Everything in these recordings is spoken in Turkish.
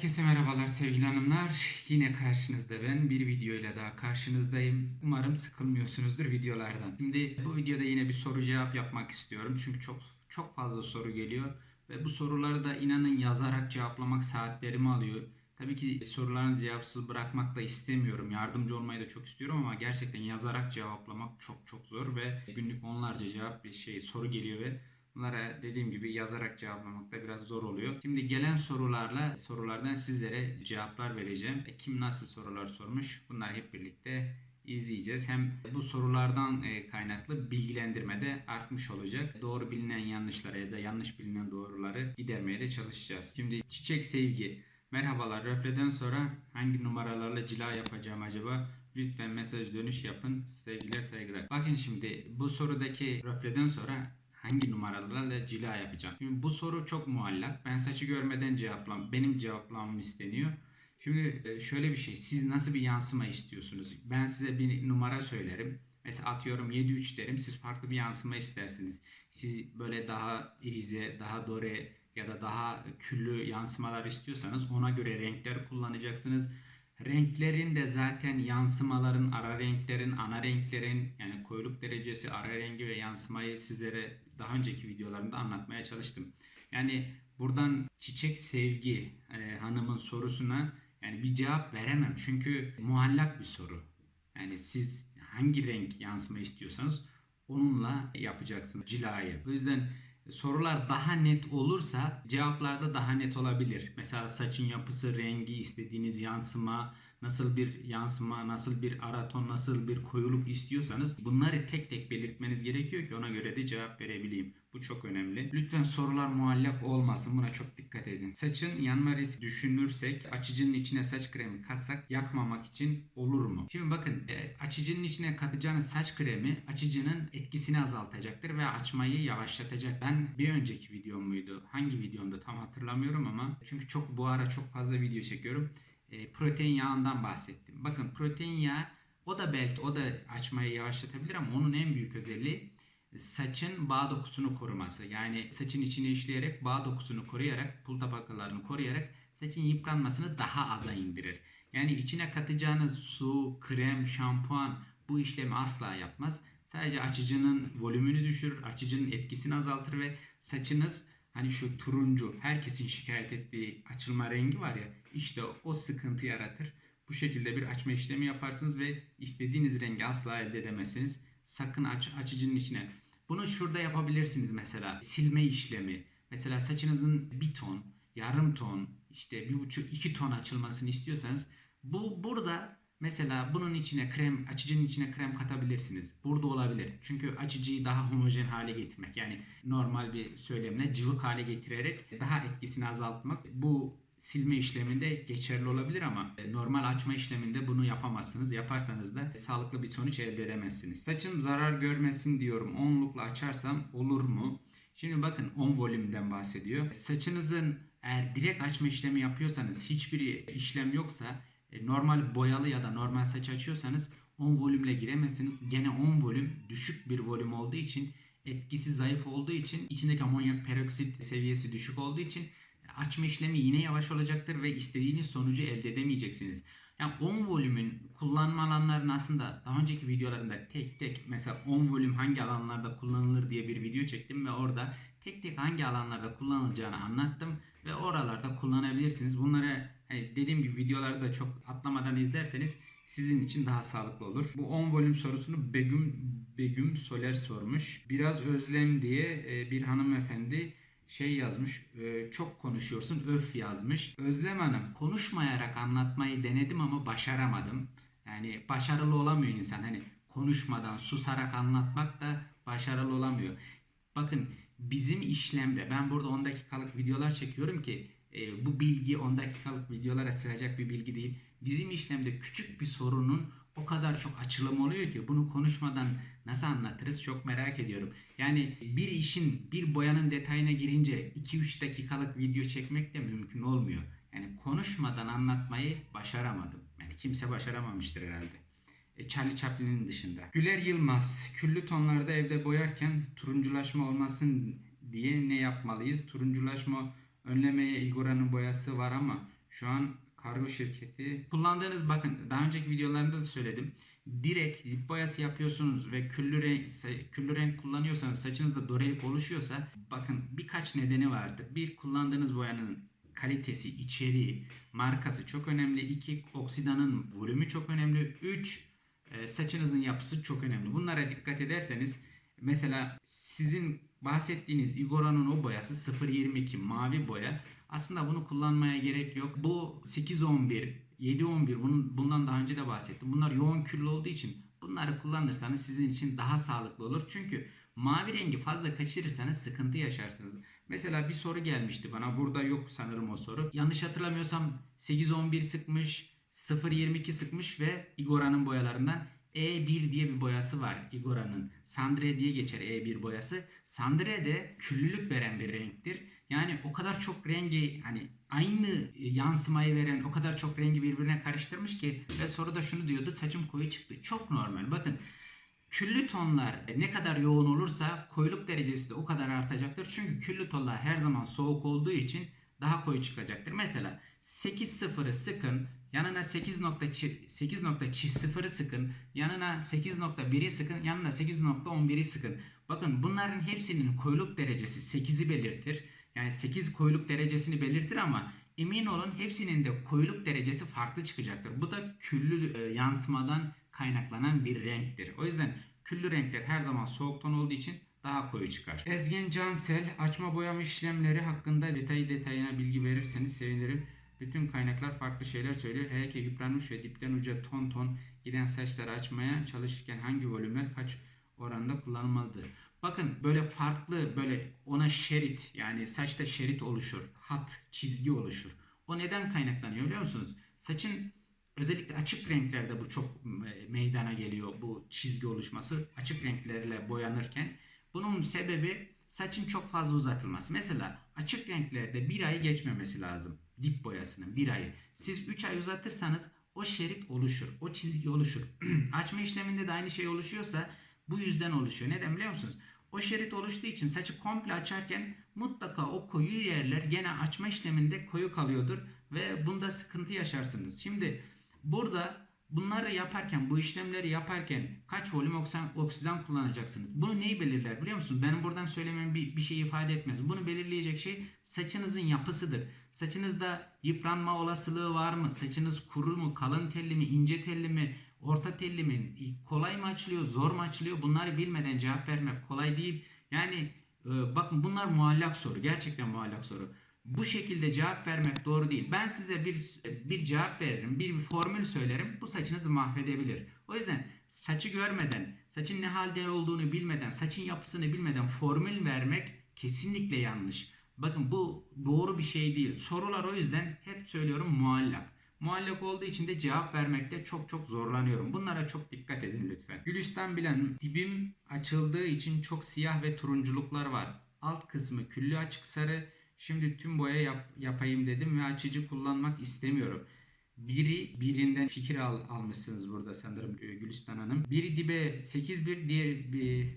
Herkese merhabalar sevgili hanımlar. Yine karşınızda ben bir videoyla daha karşınızdayım. Umarım sıkılmıyorsunuzdur videolardan. Şimdi bu videoda yine bir soru cevap yapmak istiyorum. Çünkü çok çok fazla soru geliyor ve bu soruları da inanın yazarak cevaplamak saatlerimi alıyor. Tabii ki sorularınızı cevapsız bırakmak da istemiyorum. Yardımcı olmayı da çok istiyorum ama gerçekten yazarak cevaplamak çok çok zor ve günlük onlarca cevap bir şey soru geliyor ve Bunlara dediğim gibi yazarak cevaplamak da biraz zor oluyor. Şimdi gelen sorularla sorulardan sizlere cevaplar vereceğim. E, Kim nasıl sorular sormuş bunlar hep birlikte izleyeceğiz. Hem bu sorulardan e, kaynaklı bilgilendirme de artmış olacak. Doğru bilinen yanlışları ya da yanlış bilinen doğruları gidermeye de çalışacağız. Şimdi çiçek sevgi. Merhabalar. Röfleden sonra hangi numaralarla cila yapacağım acaba? Lütfen mesaj dönüş yapın. Sevgiler saygılar. Bakın şimdi bu sorudaki röfleden sonra hangi numaralarla cila yapacağım? Şimdi bu soru çok muallak. Ben saçı görmeden cevaplam, benim cevaplamam isteniyor. Şimdi e, şöyle bir şey. Siz nasıl bir yansıma istiyorsunuz? Ben size bir numara söylerim. Mesela atıyorum 7-3 derim. Siz farklı bir yansıma istersiniz. Siz böyle daha irize, daha dore ya da daha küllü yansımalar istiyorsanız ona göre renkler kullanacaksınız. Renklerin de zaten yansımaların, ara renklerin, ana renklerin yani koyuluk derecesi, ara rengi ve yansımayı sizlere daha önceki videolarımda anlatmaya çalıştım. Yani buradan çiçek sevgi e, hanımın sorusuna yani bir cevap veremem. Çünkü muallak bir soru. Yani siz hangi renk yansıma istiyorsanız onunla yapacaksınız cilayı. O yüzden sorular daha net olursa cevaplar da daha net olabilir. Mesela saçın yapısı, rengi, istediğiniz yansıma, nasıl bir yansıma, nasıl bir araton, nasıl bir koyuluk istiyorsanız bunları tek tek belirtmeniz gerekiyor ki ona göre de cevap verebileyim. Bu çok önemli. Lütfen sorular muallak olmasın. Buna çok dikkat edin. Saçın yanma riski düşünürsek açıcının içine saç kremi katsak yakmamak için olur mu? Şimdi bakın e, açıcının içine katacağınız saç kremi açıcının etkisini azaltacaktır ve açmayı yavaşlatacak. Ben bir önceki videom muydu? Hangi videomda tam hatırlamıyorum ama çünkü çok bu ara çok fazla video çekiyorum. E, protein yağından bahsettim. Bakın protein yağı o da belki o da açmayı yavaşlatabilir ama onun en büyük özelliği saçın bağ dokusunu koruması. Yani saçın içine işleyerek bağ dokusunu koruyarak, pul tabakalarını koruyarak saçın yıpranmasını daha aza indirir. Yani içine katacağınız su, krem, şampuan bu işlemi asla yapmaz. Sadece açıcının volümünü düşürür, açıcının etkisini azaltır ve saçınız hani şu turuncu herkesin şikayet ettiği açılma rengi var ya işte o sıkıntı yaratır. Bu şekilde bir açma işlemi yaparsınız ve istediğiniz rengi asla elde edemezsiniz. Sakın aç, açıcının içine. Bunu şurada yapabilirsiniz mesela. Silme işlemi. Mesela saçınızın bir ton, yarım ton, işte bir buçuk, iki ton açılmasını istiyorsanız bu burada mesela bunun içine krem, açıcının içine krem katabilirsiniz. Burada olabilir. Çünkü açıcıyı daha homojen hale getirmek. Yani normal bir söylemle cıvık hale getirerek daha etkisini azaltmak. Bu silme işleminde geçerli olabilir ama e, normal açma işleminde bunu yapamazsınız. Yaparsanız da sağlıklı bir sonuç elde edemezsiniz. Saçım zarar görmesin diyorum. Onlukla açarsam olur mu? Şimdi bakın 10 volümden bahsediyor. Saçınızın eğer direkt açma işlemi yapıyorsanız hiçbir işlem yoksa normal boyalı ya da normal saç açıyorsanız 10 volümle giremezsiniz. Gene 10 volüm düşük bir volüm olduğu için etkisi zayıf olduğu için içindeki amonyak peroksit seviyesi düşük olduğu için açma işlemi yine yavaş olacaktır ve istediğiniz sonucu elde edemeyeceksiniz. Yani 10 volümün kullanma alanlarını aslında daha önceki videolarımda tek tek mesela 10 volüm hangi alanlarda kullanılır diye bir video çektim ve orada tek tek hangi alanlarda kullanılacağını anlattım ve oralarda kullanabilirsiniz. Bunları hani dediğim gibi videoları da çok atlamadan izlerseniz sizin için daha sağlıklı olur. Bu 10 volüm sorusunu Begüm Begüm Soler sormuş. Biraz özlem diye e, bir hanımefendi şey yazmış. E, çok konuşuyorsun öf yazmış. Özlem Hanım konuşmayarak anlatmayı denedim ama başaramadım. Yani başarılı olamıyor insan. Hani konuşmadan susarak anlatmak da başarılı olamıyor. Bakın bizim işlemde ben burada 10 dakikalık videolar çekiyorum ki e, bu bilgi 10 dakikalık videolara sığacak bir bilgi değil. Bizim işlemde küçük bir sorunun o kadar çok açılım oluyor ki bunu konuşmadan nasıl anlatırız çok merak ediyorum. Yani bir işin bir boyanın detayına girince 2-3 dakikalık video çekmek de mümkün olmuyor. Yani konuşmadan anlatmayı başaramadım. Yani kimse başaramamıştır herhalde. E, Charlie Chaplin'in dışında. Güler Yılmaz, küllü tonlarda evde boyarken turunculaşma olmasın diye ne yapmalıyız? Turunculaşma önlemeye Igora'nın boyası var ama Şu an kargo şirketi kullandığınız bakın daha önceki videolarımda da söyledim. Direkt lip boyası yapıyorsunuz ve küllü renk, küllü renk kullanıyorsanız saçınızda dorelik oluşuyorsa bakın birkaç nedeni vardır. Bir kullandığınız boyanın kalitesi, içeriği, markası çok önemli. İki oksidanın volümü çok önemli. Üç e, saçınızın yapısı çok önemli. Bunlara dikkat ederseniz mesela sizin bahsettiğiniz Igora'nın o boyası 0.22 mavi boya. Aslında bunu kullanmaya gerek yok. Bu 8.11, 7.11 bunun, bundan daha önce de bahsettim. Bunlar yoğun küllü olduğu için bunları kullanırsanız sizin için daha sağlıklı olur. Çünkü mavi rengi fazla kaçırırsanız sıkıntı yaşarsınız. Mesela bir soru gelmişti bana. Burada yok sanırım o soru. Yanlış hatırlamıyorsam 8.11 sıkmış, 0.22 sıkmış ve Igora'nın boyalarından E1 diye bir boyası var Igora'nın. Sandre diye geçer E1 boyası. Sandre de küllülük veren bir renktir. Yani o kadar çok rengi hani aynı yansımayı veren o kadar çok rengi birbirine karıştırmış ki ve soruda şunu diyordu saçım koyu çıktı. Çok normal. Bakın küllü tonlar ne kadar yoğun olursa koyuluk derecesi de o kadar artacaktır. Çünkü küllü tonlar her zaman soğuk olduğu için daha koyu çıkacaktır. Mesela 8.0'ı sıkın, yanına 8.0'ı sıkın, yanına 8.1'i sıkın, yanına 8.11'i sıkın. Bakın bunların hepsinin koyuluk derecesi 8'i belirtir. Yani 8 koyuluk derecesini belirtir ama emin olun hepsinin de koyuluk derecesi farklı çıkacaktır. Bu da küllü e, yansımadan kaynaklanan bir renktir. O yüzden küllü renkler her zaman soğuk ton olduğu için daha koyu çıkar. Ezgen Cansel açma boyama işlemleri hakkında detayı detayına bilgi verirseniz sevinirim. Bütün kaynaklar farklı şeyler söylüyor. Hele ki yıpranmış ve dipten uca ton ton giden saçları açmaya çalışırken hangi volümler kaç oranda kullanılmalıdır? Bakın böyle farklı böyle ona şerit yani saçta şerit oluşur. Hat, çizgi oluşur. O neden kaynaklanıyor biliyor musunuz? Saçın özellikle açık renklerde bu çok meydana geliyor bu çizgi oluşması. Açık renklerle boyanırken. Bunun sebebi saçın çok fazla uzatılması. Mesela açık renklerde bir ayı geçmemesi lazım. Dip boyasının bir ayı. Siz 3 ay uzatırsanız o şerit oluşur. O çizgi oluşur. Açma işleminde de aynı şey oluşuyorsa bu yüzden oluşuyor. Neden biliyor musunuz? O şerit oluştuğu için saçı komple açarken mutlaka o koyu yerler gene açma işleminde koyu kalıyordur ve bunda sıkıntı yaşarsınız. Şimdi burada bunları yaparken bu işlemleri yaparken kaç volüm oksidan kullanacaksınız? Bunu neyi belirler biliyor musunuz? Benim buradan söylemem bir, bir şey ifade etmez. Bunu belirleyecek şey saçınızın yapısıdır. Saçınızda yıpranma olasılığı var mı? Saçınız kuru mu, kalın telli mi, ince telli mi? orta telli mi, kolay mı açılıyor, zor mu açılıyor bunları bilmeden cevap vermek kolay değil. Yani e, bakın bunlar muallak soru. Gerçekten muallak soru. Bu şekilde cevap vermek doğru değil. Ben size bir bir cevap veririm, bir, bir formül söylerim. Bu saçınızı mahvedebilir. O yüzden saçı görmeden, saçın ne halde olduğunu bilmeden, saçın yapısını bilmeden formül vermek kesinlikle yanlış. Bakın bu doğru bir şey değil. Sorular o yüzden hep söylüyorum muallak. Muallak olduğu için de cevap vermekte çok çok zorlanıyorum. Bunlara çok dikkat edin lütfen. Gülistan bilen dibim açıldığı için çok siyah ve turunculuklar var. Alt kısmı küllü açık sarı. Şimdi tüm boya yap, yapayım dedim ve açıcı kullanmak istemiyorum. Biri birinden fikir al, almışsınız burada sanırım Gülistan Hanım. Biri dibe 8.1 diye bir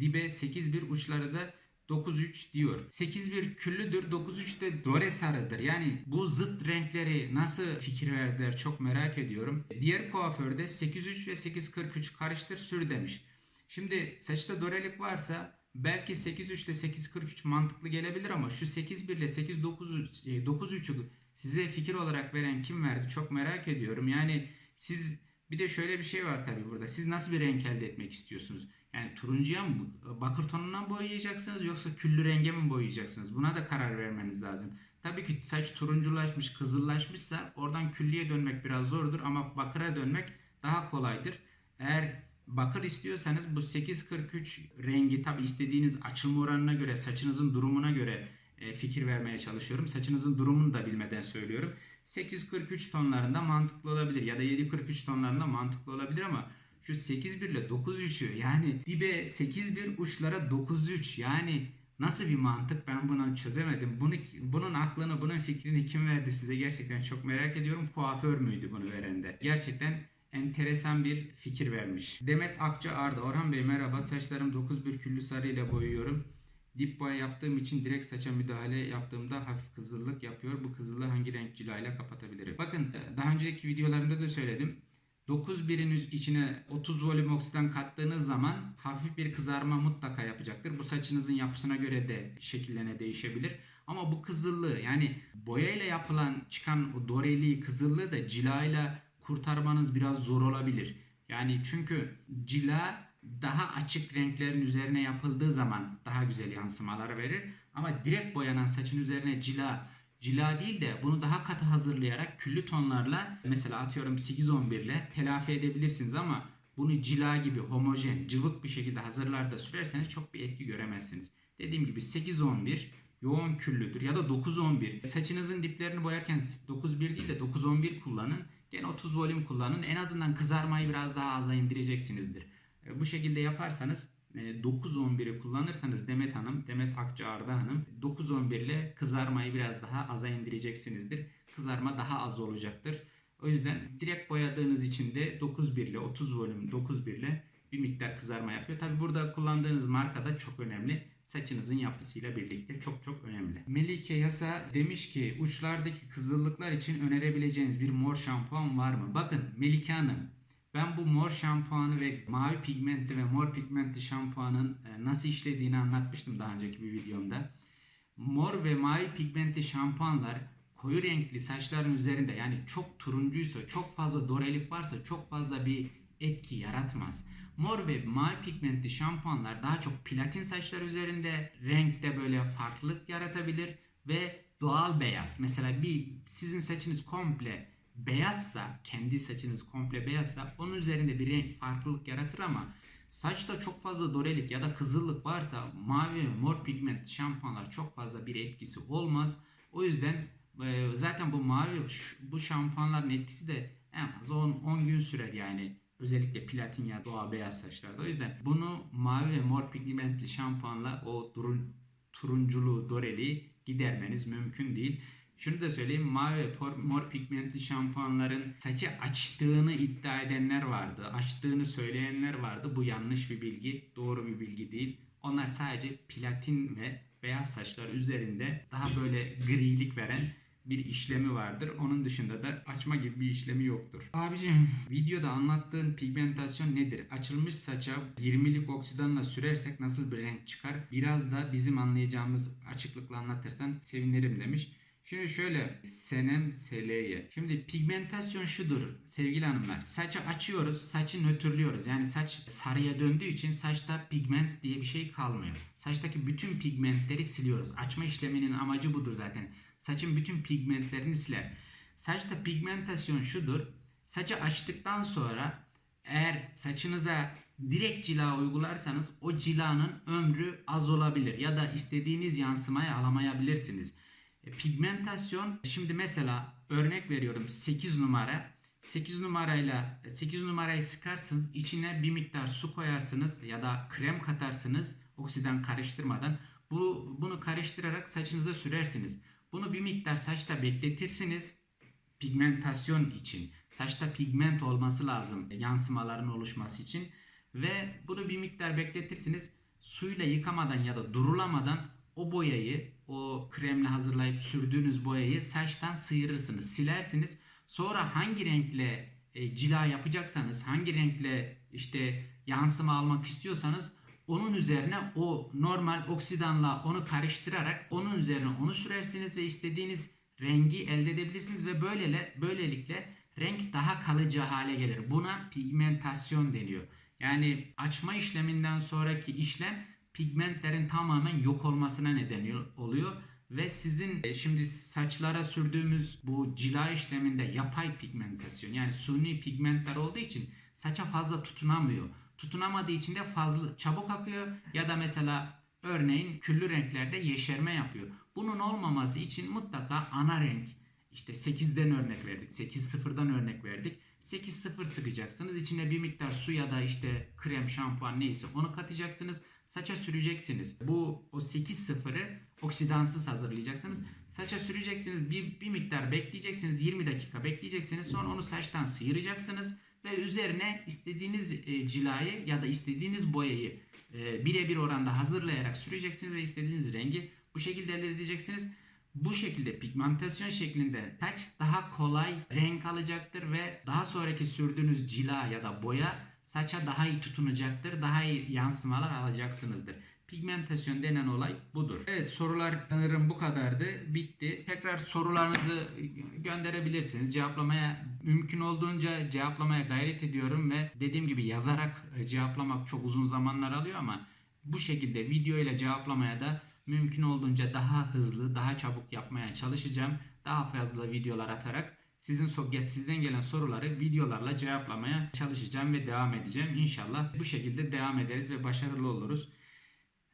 dibe 8.1 uçları da 9-3 diyor. 8-1 küllüdür, 9-3 de dore sarıdır. Yani bu zıt renkleri nasıl fikir verdiler çok merak ediyorum. Diğer kuaförde 8-3 ve 8-43 karıştır sür demiş. Şimdi saçta dorelik varsa belki 8-3 ile 8-43 mantıklı gelebilir ama şu 8-1 ile 8-9-3'ü size fikir olarak veren kim verdi çok merak ediyorum. Yani siz bir de şöyle bir şey var tabii burada. Siz nasıl bir renk elde etmek istiyorsunuz? Yani turuncuya mı, bakır tonuna mı boyayacaksınız yoksa küllü renge mi boyayacaksınız? Buna da karar vermeniz lazım. Tabii ki saç turunculaşmış, kızıllaşmışsa oradan küllüye dönmek biraz zordur ama bakıra dönmek daha kolaydır. Eğer bakır istiyorsanız bu 843 rengi tabi istediğiniz açılma oranına göre, saçınızın durumuna göre e, fikir vermeye çalışıyorum. Saçınızın durumunu da bilmeden söylüyorum. 843 tonlarında mantıklı olabilir ya da 743 tonlarında mantıklı olabilir ama şu 8-1 ile 9-3'ü yani dibe 8-1 uçlara 9-3 yani nasıl bir mantık ben bunu çözemedim. Bunu, bunun aklını bunun fikrini kim verdi size gerçekten çok merak ediyorum. Kuaför müydü bunu veren de? Gerçekten enteresan bir fikir vermiş. Demet Akça Arda. Orhan Bey merhaba. Saçlarım 9 bir küllü sarı ile boyuyorum. Dip boya yaptığım için direkt saça müdahale yaptığımda hafif kızıllık yapıyor. Bu kızıllığı hangi renk cilayla kapatabilirim? Bakın daha önceki videolarımda da söyledim. 9 birin içine 30 volüm oksidan kattığınız zaman hafif bir kızarma mutlaka yapacaktır. Bu saçınızın yapısına göre de şekillene değişebilir. Ama bu kızıllığı yani boyayla yapılan çıkan o doreliği kızıllığı da cilayla kurtarmanız biraz zor olabilir. Yani çünkü cila daha açık renklerin üzerine yapıldığı zaman daha güzel yansımalar verir. Ama direkt boyanan saçın üzerine cila cila değil de bunu daha katı hazırlayarak küllü tonlarla mesela atıyorum 8-11 ile telafi edebilirsiniz ama bunu cila gibi homojen, cıvık bir şekilde hazırlarda sürerseniz çok bir etki göremezsiniz. Dediğim gibi 8-11 yoğun küllüdür ya da 9-11. Saçınızın diplerini boyarken 9-1 değil de 9-11 kullanın. Gene 30 volüm kullanın. En azından kızarmayı biraz daha aza indireceksinizdir. E, bu şekilde yaparsanız 9-11'i e, kullanırsanız Demet Hanım, Demet Akça Arda Hanım 9-11 ile kızarmayı biraz daha aza indireceksinizdir. Kızarma daha az olacaktır. O yüzden direkt boyadığınız için de 9-1 ile 30 volüm 9-1 ile bir miktar kızarma yapıyor. Tabi burada kullandığınız marka da çok önemli. Saçınızın yapısıyla birlikte çok çok önemli. Melike Yasa demiş ki uçlardaki kızıllıklar için önerebileceğiniz bir mor şampuan var mı? Bakın Melike Hanım ben bu mor şampuanı ve mavi pigmentli ve mor pigmentli şampuanın e, nasıl işlediğini anlatmıştım daha önceki bir videomda. Mor ve mavi pigmentli şampuanlar koyu renkli saçların üzerinde yani çok turuncuysa, çok fazla dorelik varsa çok fazla bir etki yaratmaz. Mor ve mavi pigmentli şampuanlar daha çok platin saçlar üzerinde renkte böyle farklılık yaratabilir ve doğal beyaz. Mesela bir sizin saçınız komple beyazsa, kendi saçınız komple beyazsa onun üzerinde bir renk farklılık yaratır ama saçta çok fazla dorelik ya da kızıllık varsa mavi ve mor pigment şampuanlar çok fazla bir etkisi olmaz. O yüzden e, zaten bu mavi bu şampuanların etkisi de en fazla 10, 10 gün sürer yani. Özellikle platin ya doğal beyaz saçlarda. O yüzden bunu mavi ve mor pigmentli şampuanla o durun, turunculuğu, doreliği gidermeniz mümkün değil. Şunu da söyleyeyim mavi ve mor pigmentli şampuanların saçı açtığını iddia edenler vardı. Açtığını söyleyenler vardı. Bu yanlış bir bilgi, doğru bir bilgi değil. Onlar sadece platin ve beyaz saçlar üzerinde daha böyle grilik veren bir işlemi vardır. Onun dışında da açma gibi bir işlemi yoktur. Abicim videoda anlattığın pigmentasyon nedir? Açılmış saça 20'lik oksidanla sürersek nasıl bir renk çıkar? Biraz da bizim anlayacağımız açıklıkla anlatırsan sevinirim demiş. Şimdi şöyle senem seleye. Şimdi pigmentasyon şudur sevgili hanımlar. Saçı açıyoruz, saçı nötrlüyoruz. Yani saç sarıya döndüğü için saçta pigment diye bir şey kalmıyor. Saçtaki bütün pigmentleri siliyoruz. Açma işleminin amacı budur zaten. Saçın bütün pigmentlerini siler. Saçta pigmentasyon şudur. Saçı açtıktan sonra eğer saçınıza direkt cila uygularsanız o cilanın ömrü az olabilir ya da istediğiniz yansımayı alamayabilirsiniz. E, pigmentasyon şimdi mesela örnek veriyorum 8 numara 8 numarayla 8 numarayı sıkarsınız içine bir miktar su koyarsınız ya da krem katarsınız oksidan karıştırmadan bu bunu karıştırarak saçınıza sürersiniz. Bunu bir miktar saçta bekletirsiniz pigmentasyon için. Saçta pigment olması lazım yansımaların oluşması için ve bunu bir miktar bekletirsiniz. Suyla yıkamadan ya da durulamadan o boyayı, o kremle hazırlayıp sürdüğünüz boyayı saçtan sıyırırsınız, silersiniz. Sonra hangi renkle e, cila yapacaksanız, hangi renkle işte yansıma almak istiyorsanız onun üzerine o normal oksidanla onu karıştırarak onun üzerine onu sürersiniz ve istediğiniz rengi elde edebilirsiniz ve böylele böylelikle renk daha kalıcı hale gelir. Buna pigmentasyon deniyor. Yani açma işleminden sonraki işlem pigmentlerin tamamen yok olmasına neden oluyor ve sizin e, şimdi saçlara sürdüğümüz bu cila işleminde yapay pigmentasyon yani suni pigmentler olduğu için saça fazla tutunamıyor. Tutunamadığı için de fazla çabuk akıyor ya da mesela örneğin küllü renklerde yeşerme yapıyor. Bunun olmaması için mutlaka ana renk işte 8'den örnek verdik. 8-0'dan örnek verdik. 8-0 sıkacaksınız. İçine bir miktar su ya da işte krem, şampuan neyse onu katacaksınız saça süreceksiniz. Bu o 8 sıfırı oksidansız hazırlayacaksınız. Saça süreceksiniz. Bir, bir miktar bekleyeceksiniz. 20 dakika bekleyeceksiniz. Sonra onu saçtan sıyıracaksınız ve üzerine istediğiniz e, cilayı ya da istediğiniz boyayı e, birebir oranda hazırlayarak süreceksiniz ve istediğiniz rengi bu şekilde elde edeceksiniz. Bu şekilde pigmentasyon şeklinde saç daha kolay renk alacaktır ve daha sonraki sürdüğünüz cila ya da boya saça daha iyi tutunacaktır. Daha iyi yansımalar alacaksınızdır. Pigmentasyon denen olay budur. Evet sorular sanırım bu kadardı. Bitti. Tekrar sorularınızı gönderebilirsiniz. Cevaplamaya mümkün olduğunca cevaplamaya gayret ediyorum ve dediğim gibi yazarak cevaplamak çok uzun zamanlar alıyor ama bu şekilde video ile cevaplamaya da mümkün olduğunca daha hızlı, daha çabuk yapmaya çalışacağım. Daha fazla videolar atarak sizin so- sizden gelen soruları videolarla cevaplamaya çalışacağım ve devam edeceğim. İnşallah bu şekilde devam ederiz ve başarılı oluruz.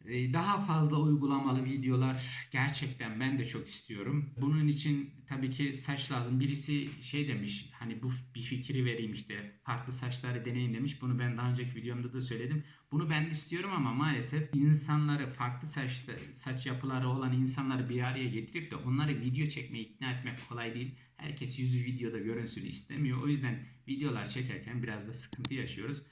Ee, Daha fazla uygulamalı videolar gerçekten ben de çok istiyorum. Bunun için tabii ki saç lazım. Birisi şey demiş hani bu bir fikri vereyim işte farklı saçları deneyin demiş. Bunu ben daha önceki videomda da söyledim. Bunu ben de istiyorum ama maalesef insanları farklı saç, saç yapıları olan insanları bir araya getirip de onları video çekmeye ikna etmek kolay değil. Herkes yüzü videoda görünsün istemiyor. O yüzden videolar çekerken biraz da sıkıntı yaşıyoruz.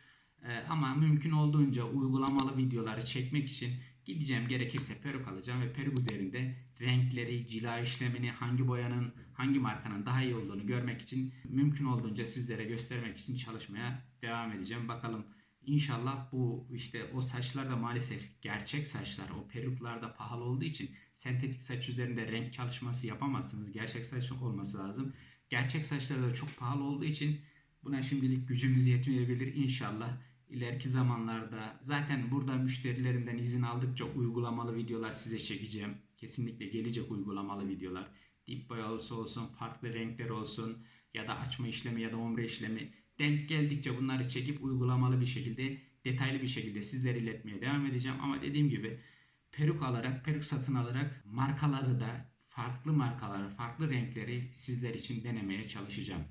Ee, ama mümkün olduğunca uygulamalı videoları çekmek için gideceğim gerekirse peruk alacağım ve peruk üzerinde renkleri, cila işlemini, hangi boyanın, hangi markanın daha iyi olduğunu görmek için mümkün olduğunca sizlere göstermek için çalışmaya devam edeceğim. Bakalım İnşallah bu işte o saçlar da maalesef gerçek saçlar o peruklar da pahalı olduğu için sentetik saç üzerinde renk çalışması yapamazsınız. Gerçek saç olması lazım. Gerçek saçlar da çok pahalı olduğu için buna şimdilik gücümüz yetmeyebilir. İnşallah ileriki zamanlarda zaten burada müşterilerimden izin aldıkça uygulamalı videolar size çekeceğim. Kesinlikle gelecek uygulamalı videolar. Dip boya olsa olsun, farklı renkler olsun ya da açma işlemi ya da ombre işlemi denk geldikçe bunları çekip uygulamalı bir şekilde detaylı bir şekilde sizlere iletmeye devam edeceğim. Ama dediğim gibi peruk alarak, peruk satın alarak markaları da farklı markaları, farklı renkleri sizler için denemeye çalışacağım.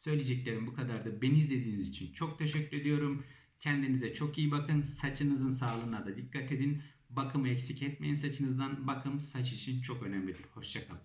Söyleyeceklerim bu kadardı. Beni izlediğiniz için çok teşekkür ediyorum. Kendinize çok iyi bakın. Saçınızın sağlığına da dikkat edin. Bakımı eksik etmeyin saçınızdan. Bakım saç için çok önemlidir. Hoşçakalın.